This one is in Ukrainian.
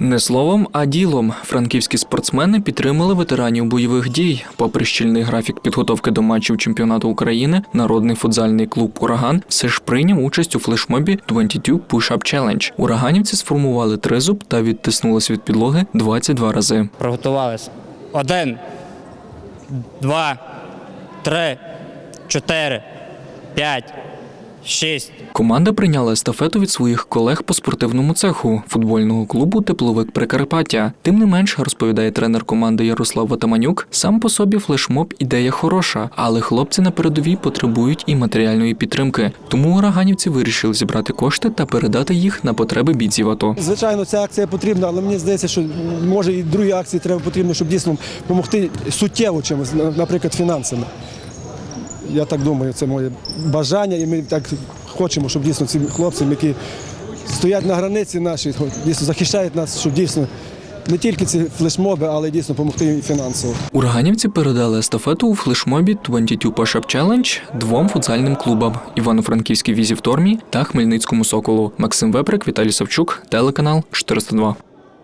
Не словом, а ділом франківські спортсмени підтримали ветеранів бойових дій. Попри щільний графік підготовки до матчів чемпіонату України, народний футзальний клуб Ураган все ж прийняв участь у флешмобі 22 Push-Up Challenge. Ураганівці сформували тризуб та відтиснулись від підлоги 22 рази. Приготувались. Один, два, три, чотири, п'ять, шість. Команда прийняла естафету від своїх колег по спортивному цеху футбольного клубу Тепловик Прикарпаття. Тим не менш, розповідає тренер команди Ярослав Ватаманюк, сам по собі флешмоб ідея хороша, але хлопці на передовій потребують і матеріальної підтримки. Тому ураганівці вирішили зібрати кошти та передати їх на потреби бійців АТО. Звичайно, ця акція потрібна, але мені здається, що може і другі акції треба потрібно, щоб дійсно допомогти суттєво чимось, на- наприклад, фінансами. Я так думаю, це моє бажання, і ми так хочемо, щоб дійсно цим хлопцям, які стоять на границі нашій, дійсно захищають нас, щоб дійсно не тільки ці флешмоби, але дійсно допомогти їм фінансово. Ураганівці передали естафету у флешмобі 22 Push-Up Challenge двом футзальним клубам Івано-Франківській Візі в Тормі та Хмельницькому Соколу. Максим Веприк, Віталій Савчук, телеканал 402.